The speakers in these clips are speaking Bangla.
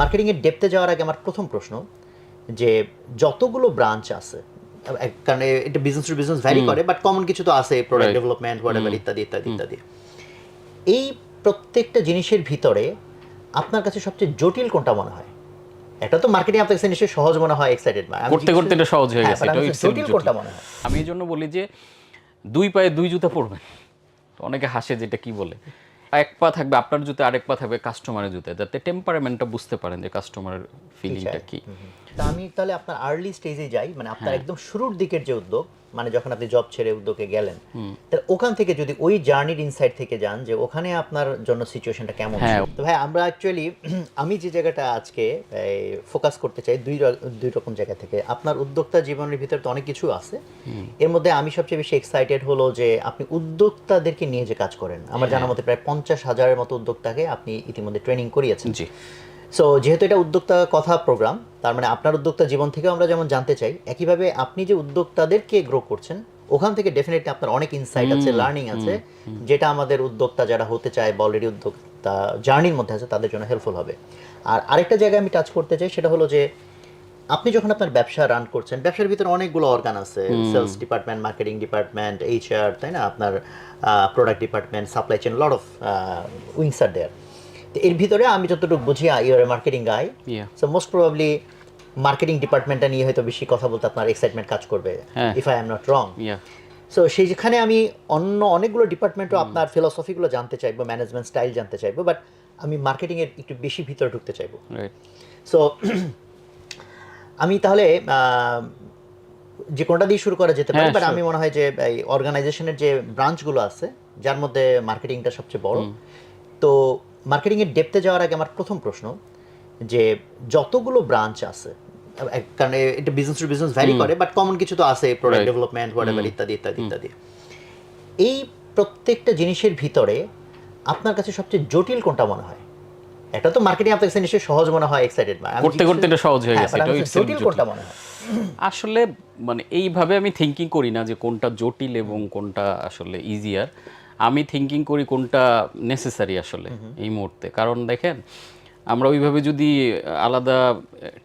মার্কেটিং এর ডেপতে যাওয়ার আগে আমার প্রথম প্রশ্ন যে যতগুলো ব্রাঞ্চ আছে কারণ এটা বিজনেস টু বিজনেস ভ্যারি করে বাট কমন কিছু তো আছে প্রোডাক্ট. ডেভেলপমেন্ট হোয়াটএভার ইত্যাদি ইত্যাদি ইত্যাদি। এই প্রত্যেকটা জিনিসের ভিতরে আপনার কাছে সবচেয়ে জটিল কোনটা মনে হয়? এটা তো মার্কেটিং আপনার কাছে নিশ্চয়ই সহজ মনে হয় এক্সাইটেড করতে করতে এটা সহজ হয়ে হ্যাঁ, গেছে এটা জটিল জটিল। কোনটা মনে হয়? আমি এই জন্য বলি যে দুই পায়ে দুই জুতা পরবেন। অনেকে হাসে যেটা কি বলে। এক পা থাকবে আপনার জুতে আরেক পা থাকবে কাস্টমারের জুতে। যাতে টেম্পারামেন্টটা বুঝতে পারেন যে কাস্টমারের ফিলিংটা কি। তা আমি তাহলে আপনার আর্লি স্টেজে যাই মানে হ্যাঁ। আপনার একদম শুরুর দিকের যে উদ্যোগ মানে যখন আপনি জব ছেড়ে উদ্যোগে গেলেন তাহলে ওখান থেকে যদি ওই জার্নির ইনসাইড থেকে যান যে ওখানে আপনার জন্য সিচুয়েশনটা কেমন হ্যাঁ। তো ভাই আমরা অ্যাকচুয়ালি আমি যে জায়গাটা আজকে ফোকাস করতে চাই দুই দুই রকম জায়গা থেকে। আপনার উদ্যোক্তা জীবনের ভিতরে তো অনেক কিছু আছে। এর মধ্যে আমি সবচেয়ে বেশি এক্সাইটেড হলো যে আপনি উদ্যোক্তাদেরকে নিয়ে যে কাজ করেন আমার হ্যাঁ। জানা মতে প্রায় পঞ্চাশ হাজারের মতো উদ্যোক্তাকে আপনি ইতিমধ্যে ট্রেনিং করিয়েছেন। জি। সো যেহেতু এটা উদ্যোক্তা কথা প্রোগ্রাম তার মানে আপনার উদ্যোক্তা জীবন থেকেও আমরা যেমন জানতে চাই একইভাবে আপনি যে উদ্যোক্তাদেরকে গ্রো করছেন ওখান থেকে ডেফিনেটলি আপনার অনেক ইনসাইট আছে লার্নিং আছে যেটা আমাদের উদ্যোক্তা যারা হতে চায় বা অলরেডি উদ্যোক্তা জার্নির মধ্যে আছে তাদের জন্য হেল্পফুল হবে। আর আরেকটা জায়গায় আমি টাচ করতে চাই সেটা হলো যে আপনি যখন আপনার ব্যবসা রান করছেন ব্যবসার ভিতরে অনেকগুলো অর্গান আছে sales department marketing department HR তাই না? আপনার product department supply chain lot of wings are there তো এর ভিতরে আমি যতটুকু বুঝি your marketing guy. So most probably marketing ডিপার্টমেন্টটা নিয়ে হয়তো বেশি কথা বলতে আপনার এক্সাইটমেন্ট কাজ করবে হ্যাঁ। If I am not wrong so সেই যেখানে আমি অন্য অনেকগুলো ডিপার্টমেন্টও আপনার ফিলোসফিগুলো জানতে চাইব ম্যানেজমেন্ট স্টাইল জানতে চাইব বাট আমি মার্কেটিং এর একটু বেশি ভিতরে ঢুকতে চাইব। সো আমি তাহলে যে কোনটা দিয়ে শুরু করা যেতে পারে হ্যাঁ, বাট আমি মনে হয় যে এই অর্গানাইজেশনের যে ব্রাঞ্চগুলো আছে যার মধ্যে মার্কেটিংটা সবচেয়ে বড়। তো মার্কেটিং এর ডেপতে যাওয়ার আগে আমার প্রথম প্রশ্ন যে যতগুলো ব্রাঞ্চ আছে কারণ এটা বিজনেস টু বিজনেস ভ্যারি করে বাট কমন কিছু তো আছে প্রোডাক্ট. ডেভেলপমেন্ট হোয়াটএভার ইত্যাদি ইত্যাদি ইত্যাদি। এই প্রত্যেকটা জিনিসের ভিতরে আপনার কাছে সবচেয়ে জটিল কোনটা মনে হয়? এটা তো মার্কেটিং আপনার কাছে নিশ্চয়ই সহজ মনে হয় এক্সাইটেড করতে করতে এটা সহজ হয়ে হ্যাঁ, গেছে এটা জটিল। কোনটা মনে হয়? আসলে মানে এইভাবে আমি থিঙ্কিং করি না যে কোনটা জটিল এবং কোনটা আসলে ইজিয়ার আমি থিঙ্কিং করি কোনটা নেসেসারি আসলে এই মুহূর্তে। কারণ দেখেন আমরা ওইভাবে যদি আলাদা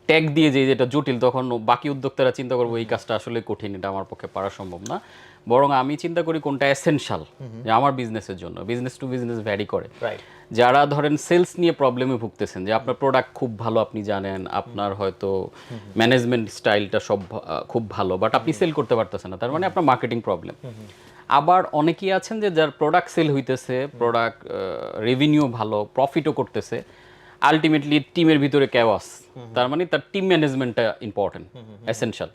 ট্যাগ দিয়ে যাই যেটা জটিল তখন বাকি উদ্যোক্তারা চিন্তা করব এই কাজটা আসলে কঠিন এটা আমার পক্ষে পারা সম্ভব না। বরং আমি চিন্তা করি কোনটা এসেনশাল যে আমার বিজনেসের জন্য। বিজনেস টু বিজনেস ভ্যারি করে। যারা ধরেন সেলস নিয়ে প্রবলেমে ভুগতেছেন যে আপনার প্রোডাক্ট খুব ভালো আপনি জানেন আপনার হয়তো ম্যানেজমেন্ট স্টাইলটা সব খুব ভালো বাট আপনি সেল করতে পারতেছেন না। তার মানে আপনার মার্কেটিং প্রবলেম আবার অনেকেই আছেন যে যার প্রোডাক্ট সেল হইতেছে প্রোডাক্ট রেভিনিউ ভালো প্রফিটও করতেছে আলটিমেটলি টিমের ভিতরে ক্যাওয়াস তার মানে তার টিম ম্যানেজমেন্টটা ইম্পর্টেন্ট এসেনশিয়াল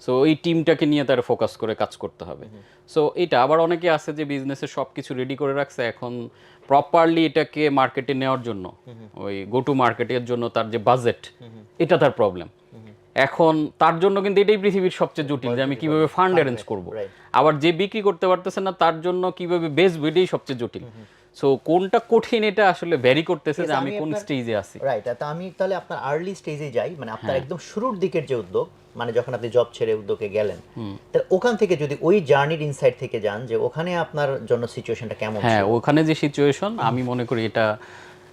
সো এই টিমটাকে নিয়ে তার ফোকাস করে কাজ করতে হবে। সো এটা আবার অনেকে আছে যে বিজনেসে সব কিছু রেডি করে রাখছে এখন প্রপারলি এটাকে মার্কেটে নেওয়ার জন্য ওই গো টু মার্কেটের জন্য তার যে বাজেট এটা তার প্রবলেম এখন তার জন্য কিন্তু এটাই পৃথিবীর সবচেয়ে জটিল যে আমি কীভাবে ফান্ড অ্যারেঞ্জ করব. আবার যে বিক্রি করতে পারতেছে না তার জন্য কীভাবে বেচবো এটাই সবচেয়ে জটিল। সো কোনটা কঠিন এটা আসলে ভ্যারি করতেছে যে আমি কোন স্টেজে আছি। রাইট তা আমি তাহলে আপনার আর্লি স্টেজে যাই মানে হ্যাঁ। আপনার একদম শুরুর দিকের যে উদ্যোগ মানে যখন আপনি জব ছেড়ে উদ্যোগে গেলেন তাহলে ওখান থেকে যদি ওই জার্নির ইনসাইড থেকে যান যে ওখানে আপনার জন্য সিচুয়েশনটা কেমন হ্যাঁ ওখানে যে সিচুয়েশন আমি মনে করি এটা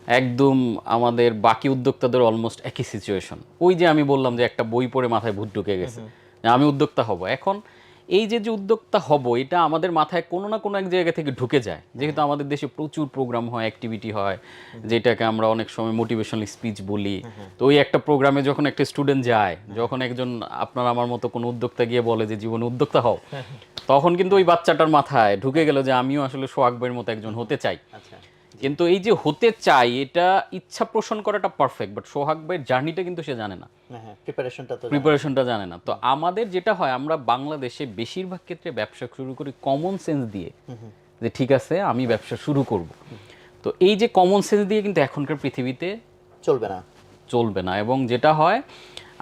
একদম আমাদের বাকি উদ্যোক্তাদের অলমোস্ট একই সিচুয়েশন ওই যে আমি বললাম যে একটা বই পড়ে মাথায় ভূত ঢুকে গেছে। যে আমি উদ্যোক্তা হব। এখন এই যে যে উদ্যোক্তা হব এটা আমাদের মাথায় কোনো না কোনো এক জায়গা থেকে ঢুকে যায়। যেহেতু আমাদের দেশে প্রচুর প্রোগ্রাম হয় অ্যাক্টিভিটি হয় যেটাকে আমরা অনেক সময় মোটিভেশনাল স্পিচ বলি। তো ওই একটা প্রোগ্রামে যখন একটা স্টুডেন্ট যায় যখন একজন আপনার আমার মতো কোনো উদ্যোক্তা গিয়ে বলে যে জীবনে উদ্যোক্তা হও। তখন কিন্তু ওই বাচ্চাটার মাথায় ঢুকে গেল যে আমিও আসলে সোহাগবের মতো একজন হতে চাই। আচ্ছা। কিন্তু এই যে হতে চাই এটা ইচ্ছা পোষণ করাটা পারফেক্ট বাট সোহাগ ভাইয়ের জার্নিটা কিন্তু সে জানে না। হ্যাঁ হ্যাঁ প্রিপারেশনটা তো প্রিপারেশনটা জানে না। তো আমাদের যেটা হয় আমরা বাংলাদেশে বেশিরভাগ ক্ষেত্রে ব্যবসা শুরু করি কমন সেন্স দিয়ে। যে ঠিক আছে আমি ব্যবসা শুরু করব। তো এই যে কমন সেন্স দিয়ে কিন্তু এখনকার পৃথিবীতে চলবে না। চলবে না। এবং যেটা হয়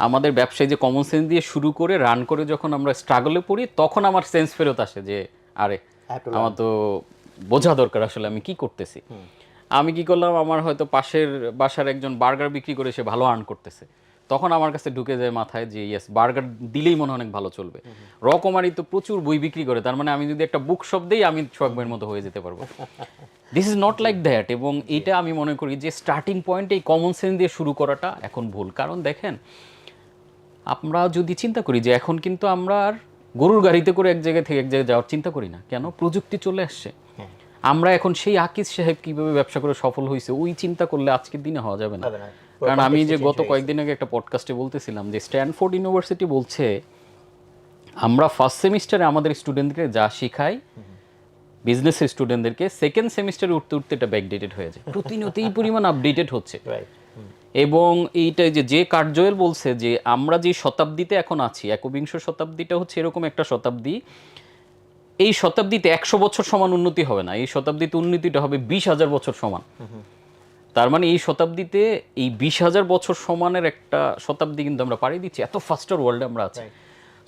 আমাদের ব্যবসায় যে কমন সেন্স দিয়ে শুরু করে রান করে যখন আমরা স্ট্রাগলে পড়ি তখন আমার সেন্স ফেরত আসে যে আরে আমার তো বোঝা দরকার আসলে আমি কি করতেছি। আমি কি করলাম আমার হয়তো পাশের বাসার একজন বার্গার বিক্রি করে সে ভালো আর্ন করতেছে। তখন আমার কাছে ঢুকে যায় মাথায় যে ইয়েস বার্গার দিলেই মনে অনেক ভালো চলবে। রকমারি তো প্রচুর বই বিক্রি করে তার মানে আমি যদি একটা বুক শপ দিই আমি সোহাগ ভাইয়ের মতো হয়ে যেতে পারব। This is not like that এবং এটা আমি মনে করি যে স্টার্টিং পয়েন্ট এই কমন সেন্স দিয়ে শুরু করাটা এখন ভুল। কারণ দেখেন আমরা যদি চিন্তা করি যে এখন কিন্তু আমরা আর গরুর গাড়িতে করে এক জায়গা থেকে এক জায়গায় যাওয়ার চিন্তা করি না। কেন? প্রযুক্তি চলে আসছে। আমরা এখন সেই আকিজ সাহেব কীভাবে ব্যবসা করে সফল হয়েছে ওই চিন্তা করলে আজকের দিনে হওয়া যাবে না। কারণ আমি যে গত কয়েকদিন আগে একটা পডকাস্টে বলতেছিলাম যে স্ট্যানফোর্ড ইউনিভার্সিটি বলছে আমরা ফার্স্ট সেমিস্টারে আমাদের স্টুডেন্টকে যা শেখাই বিজনেসের স্টুডেন্টদেরকে সেকেন্ড সেমিস্টারে উঠতে উঠতে এটা ব্যাকডেটেড হয়ে যায়। প্রতিনিয়ত এই পরিমাণ আপডেটেড হচ্ছে। এবং এইটা যে যে কার্জয়েল বলছে যে আমরা যে শতাব্দীতে এখন আছি একবিংশ শতাব্দীটা হচ্ছে এরকম একটা শতাব্দী এই শতাব্দীতে একশো বছর সমান উন্নতি হবে না। এই শতাব্দীতে উন্নতিটা হবে বিশ হাজার বছর সমান। তার মানে এই শতাব্দীতে এই বিশ হাজার বছর সমানের একটা শতাব্দী কিন্তু আমরা পাড়ি দিচ্ছি। এত ফাস্টার ওয়ার্ল্ডে আমরা আছি।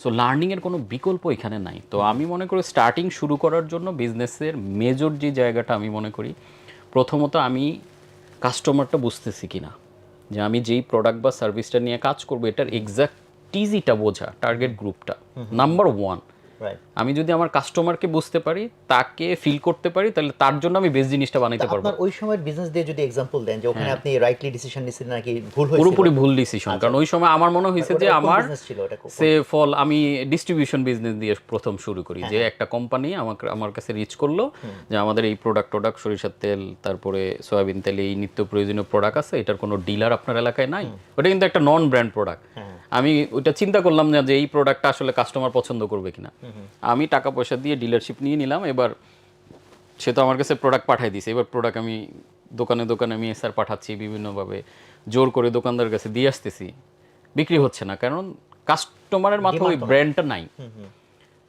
সো লার্নিংয়ের কোনো বিকল্প এখানে নাই। তো আমি মনে করি স্টার্টিং শুরু করার জন্য বিজনেসের মেজর যে জায়গাটা আমি মনে করি প্রথমত আমি কাস্টমারটা বুঝতেছি কিনা। যে আমি যেই প্রোডাক্ট বা সার্ভিসটা নিয়ে কাজ করব এটার এক্সাক্ট টিজিটা বোঝা টার্গেট গ্রুপটা নাম্বার ওয়ান আমি যদি আমার কাস্টমারকে বুঝতে পারি তাকে ফিল করতে পারি তাহলে তার জন্য আমি বেস্ট জিনিসটা বানাইতে পারব। আপনার ওই সময়ের বিজনেস দিয়ে যদি এক্সাম্পল দেন যে ওখানে আপনি রাইটলি ডিসিশন নিছিলেন নাকি ভুল হয়েছিল? পুরোপুরি ভুল ডিসিশন কারণ ওই সময় আমার মনে হয়েছে যে আমার সে ফল আমি ডিস্ট্রিবিউশন বিজনেস দিয়ে প্রথম শুরু করি যে একটা কোম্পানি আমাকে আমার কাছে রিচ করল যে আমাদের এই প্রোডাক্ট প্রোডাক্ট সরিষার তেল তারপরে সয়াবিন তেল এই নিত্য প্রয়োজনীয় প্রোডাক্ট আছে এটার কোনো ডিলার আপনার এলাকায় নাই। ওটা কিন্তু একটা নন ব্র্যান্ড প্রোডাক্ট আমি ওইটা চিন্তা করলাম না যে এই প্রোডাক্টটা আসলে কাস্টমার পছন্দ করবে কিনা। আমি টাকা পয়সা দিয়ে ডিলারশিপ নিয়ে নিলাম এবার সে তো আমার কাছে প্রোডাক্ট পাঠিয়ে দিছে। এবার প্রোডাক্ট আমি দোকানে দোকানে আমি এসআর পাঠাচ্ছি বিভিন্নভাবে জোর করে দোকানদার কাছে দিয়ে আসতেছি। বিক্রি হচ্ছে না কারণ কাস্টমারের মাথায় ওই ব্র্যান্ডটা নাই।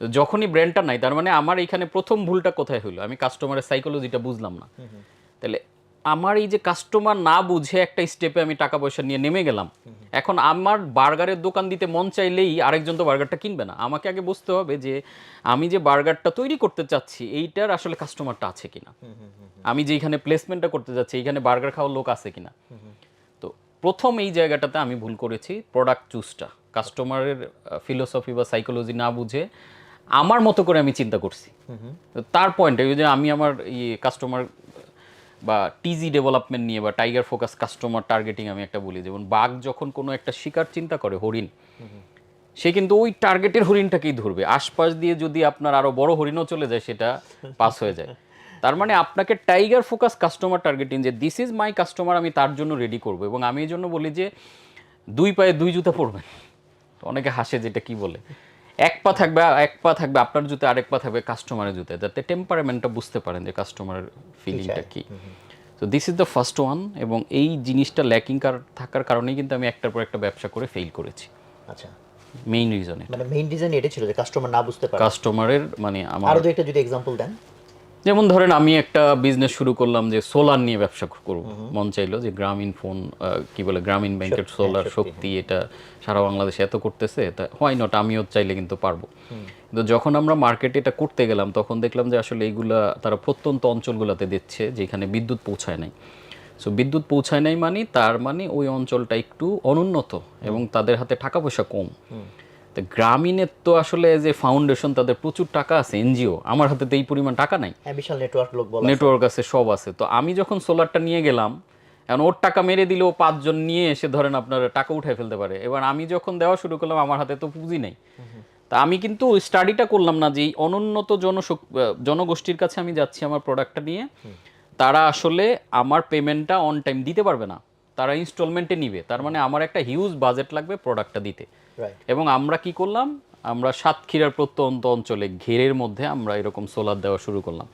যখনই ব্র্যান্ডটা নাই তার মানে আমার এখানে প্রথম ভুলটা কোথায় হলো আমি কাস্টমারের সাইকোলজিটা বুঝলাম না। তাহলে আমার এই যে কাস্টমার না বুঝে একটা স্টেপে আমি টাকা পয়সা নিয়ে নেমে গেলাম। এখন আমার বার্গারের দোকান দিতে মন চাইলেই আরেকজন তো বার্গারটা কিনবে না। আমাকে আগে বুঝতে হবে যে আমি যে বার্গারটা তৈরি করতে চাচ্ছি এইটার আসলে কাস্টমারটা আছে কিনা। আমি যেখানে প্লেসমেন্টটা করতে যাচ্ছি এইখানে বার্গার খাওয়ার লোক আছে কিনা। তো প্রথম এই জায়গাটাতে আমি ভুল করেছি প্রোডাক্ট চুজটা কাস্টমারের ফিলোসফি বা সাইকোলজি না বুঝে আমার মতো করে আমি চিন্তা করছি। তো তার পয়েন্টে যে আমি আমার ইয়ে কাস্টমার বা টিজি ডেভেলপমেন্ট নিয়ে বা টাইগার ফোকাস কাস্টমার টার্গেটিং আমি একটা বলি, যেমন বাঘ যখন কোনো একটা শিকার চিন্তা করে, হরিণ, সে কিন্তু ওই টার্গেটের হরিণটাকেই ধরবে। আশপাশ দিয়ে যদি আপনার আরও বড় হরিণও চলে যায়, সেটা পাস হয়ে যায়। তার মানে আপনাকে টাইগার ফোকাস কাস্টমার টার্গেটিং যে দিস ইজ মাই কাস্টমার আমি তার জন্য রেডি করব। এবং আমি এই জন্য বলি যে, দুই পায়ে দুই জুতা পরবেন। অনেকে হাসে যেটা কি বলে? এক পা থাকবে এক পা থাকবে আপনার জুতে আরেক পা থাকবে কাস্টমারের জুতে যাতে টেম্পারামেন্টটা বুঝতে পারেন যে কাস্টমারের ফিলিংটা কি। তো this is the first one এবং এই জিনিসটা ল্যাকিং থাকার কারণেই কিন্তু আমি একটার পর একটা ব্যবসা করে ফেল করেছি। আচ্ছা। মেইন রিজনে মানে মেইন রিজন এটা ছিল যে কাস্টমার না বুঝতে পারে। কাস্টমারের মানে আমার আরও একটা যদি এক্সাম্পল দেন। যেমন ধরেন আমি একটা বিজনেস শুরু করলাম যে সোলার নিয়ে ব্যবসা করব। মন চাইলো যে গ্রামীণ ফোন কি বলে গ্রামীণ ব্যাংকের সোলার শক্তি এটা সারা বাংলাদেশে এত করতেছে তা হোয়াই নট আমিও চাইলে কিন্তু পারব। কিন্তু যখন আমরা মার্কেটে এটা করতে গেলাম তখন দেখলাম যে আসলে এইগুলা তারা প্রত্যন্ত অঞ্চলগুলোতে দিচ্ছে যেখানে বিদ্যুৎ পৌঁছায় নাই। সো বিদ্যুৎ পৌঁছায় নাই মানে তার মানে ওই অঞ্চলটা একটু অনুন্নত এবং তাদের হাতে টাকা পয়সা কম। তো গ্রামীণের তো আসলে যে ফাউন্ডেশন তাদের প্রচুর টাকা আছে এনজিও আমার হাতে তো এই পরিমাণ টাকা নাই। হ্যাঁ বিশাল নেটওয়ার্ক লোক নেটওয়ার্ক আছে সব আছে। তো আমি যখন সোলারটা নিয়ে গেলাম এখন ওর টাকা মেরে দিলেও পাঁচজন নিয়ে এসে ধরেন আপনার টাকা উঠাই ফেলতে পারে। এবার আমি যখন দেওয়া শুরু করলাম আমার হাতে তো পুঁজি নেই। তা আমি কিন্তু স্টাডিটা করলাম না যে এই অনুন্নত জনশক জনগোষ্ঠীর কাছে আমি যাচ্ছি আমার প্রোডাক্টটা নিয়ে। তারা আসলে আমার পেমেন্টটা অন টাইম দিতে পারবে না। তারা ইনস্টলমেন্টে নিবে। তার মানে আমার একটা হিউজ বাজেট লাগবে প্রোডাক্টটা দিতে। এবং আমরা কি করলাম? আমরা সাতক্ষীরার প্রত্যন্ত অঞ্চলে ঘেরের মধ্যে আমরা এরকম সোলার দেওয়া শুরু করলাম।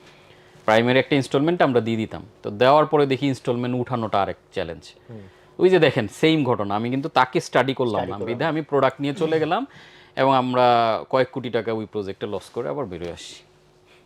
প্রাইমারি একটা ইনস্টলমেন্ট আমরা দিয়ে দিতাম। তো দেওয়ার পরে দেখি ইনস্টলমেন্ট উঠানোটা আরেক চ্যালেঞ্জ ওই যে দেখেন সেম ঘটনা। আমি কিন্তু তাকে স্টাডি করলাম না। বিধে আমি প্রোডাক্ট নিয়ে চলে গেলাম এবং আমরা কয়েক কোটি টাকা ওই প্রজেক্টে লস করে আবার বেরোয় আসি